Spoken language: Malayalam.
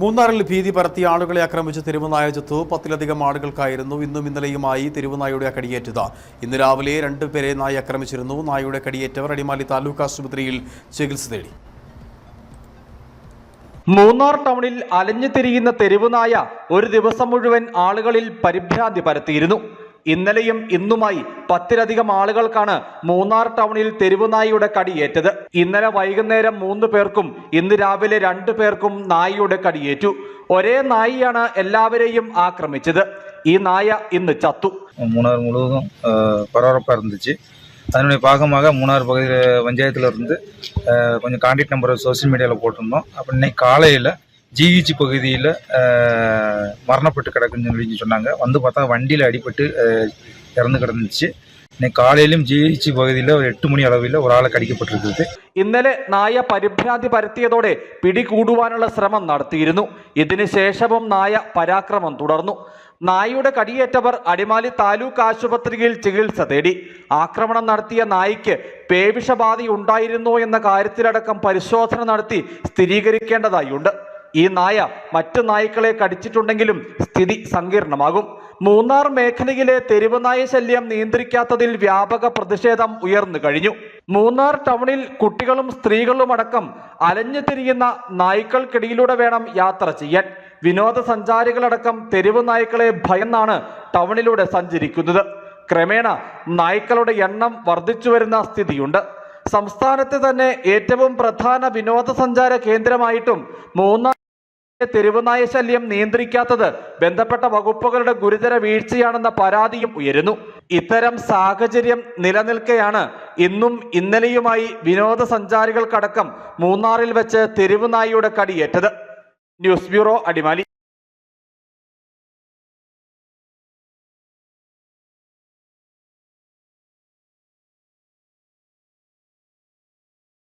മൂന്നാറിൽ ഭീതി പരത്തി ആളുകളെ ആക്രമിച്ച് തെരുവുനായ ചത്തു പത്തിലധികം ആളുകൾക്കായിരുന്നു ഇന്നും ഇന്നലെയുമായി തെരുവുനായുടെ കടിയേറ്റത് ഇന്ന് രാവിലെ രണ്ടുപേരെ നായ ആക്രമിച്ചിരുന്നു. നായയുടെ കടിയേറ്റവർ അടിമാലി താലൂക്ക് ആശുപത്രിയിൽ ചികിത്സ തേടി. മൂന്നാർ ടൗണിൽ അലഞ്ഞു തിരിയുന്ന തെരുവുനായ ഒരു ദിവസം മുഴുവൻ ആളുകളിൽ പരിഭ്രാന്തി പരത്തിയിരുന്നു. ഇന്നലെയും ഇന്നുമായി പത്തിലധികം ആളുകൾക്കാണ് മൂന്നാർ ടൗണിൽ തെരുവുനായിയുടെ കടിയേറ്റത്. ഇന്നലെ വൈകുന്നേരം മൂന്ന് പേർക്കും ഇന്ന് രാവിലെ രണ്ടു പേർക്കും നായിയുടെ കടിയേറ്റു. ഒരേ നായിയാണ് എല്ലാവരെയും ആക്രമിച്ചത്. ഈ നായ ഇന്ന് ചത്തു. മൂന്നാർ മുഴുവതും பரபரப்பாக இருந்துச்சு ഭാഗമാക മൂന്നാർ மூணார் பகுதியில் பஞ்சாயத்தில் இருந்து கொஞ்சம் கான்டாக்ட் நம்பரை சோசியல் மீடியாவில் போட்டிருந்தோம் அப்போ ஜிஹெச் பகுதியில் மரணப்பட்டு கிடக்குன்னு சொல்லி சொன்னாங்க வந்து பார்த்தா வண்டியில் அடிபட்டு அஹ், இறந்து கிடந்துச்சு இன்னைக்கு காலையிலும் ஜிஹெச் பகுதியில் ஒரு எட்டு மணி அளவில் ஒரு ஆளை கடிக்கப்பட்டிருக்குது ഇന്നലെ നായ പരിഭ്രാന്തി പരത്തിയതോടെ പിടികൂടുവാനുള്ള ശ്രമം നടത്തിയിരുന്നു ഇതിനു ശേഷവും നായ പരാക്രമം തുടർന്നു നായയുടെ കടിയേറ്റവർ അടിമാലി താലൂക്ക് ആശുപത്രിയിൽ ചികിത്സ തേടി ആക്രമണം നടത്തിയ നായ്ക്ക് പേവിഷബാധ ഉണ്ടായിരുന്നോ എന്ന കാര്യത്തിലടക്കം പരിശോധന നടത്തി സ്ഥിരീകരിക്കേണ്ടതായുണ്ട് ഈ നായ മറ്റു നായ്ക്കളെ കടിച്ചിട്ടുണ്ടെങ്കിലും സ്ഥിതി സങ്കീർണമാകും. മൂന്നാർ മേഖലയിലെ തെരുവ് നായ ശല്യം നിയന്ത്രിക്കാത്തതിൽ വ്യാപക പ്രതിഷേധം ഉയർന്നു കഴിഞ്ഞു. മൂന്നാർ ടൗണിൽ കുട്ടികളും സ്ത്രീകളും അടക്കം അലഞ്ഞു തിരിയുന്ന നായ്ക്കൾക്കിടയിലൂടെ വേണം യാത്ര ചെയ്യാൻ. വിനോദസഞ്ചാരികളടക്കം തെരുവ് നായ്ക്കളെ ഭയന്നാണ് ടൗണിലൂടെ സഞ്ചരിക്കുന്നത്. ക്രമേണ നായ്ക്കളുടെ എണ്ണം വർദ്ധിച്ചു വരുന്ന സ്ഥിതിയുണ്ട്. സംസ്ഥാനത്തെ തന്നെ ഏറ്റവും പ്രധാന വിനോദസഞ്ചാര കേന്ദ്രമായിട്ടും മൂന്നാർ തെരുവുനായ ശല്യം നിയന്ത്രിക്കാത്തത് ബന്ധപ്പെട്ട വകുപ്പുകളുടെ ഗുരുതര വീഴ്ചയാണെന്ന പരാതിയും ഉയരുന്നു. ഇത്തരം സാഹചര്യം നിലനിൽക്കെയാണ് ഇന്നും ഇന്നലെയുമായി വിനോദസഞ്ചാരികൾക്കടക്കം മൂന്നാറിൽ വെച്ച് തെരുവുനായിയുടെ കടിയേറ്റത്. News bureau Adimali.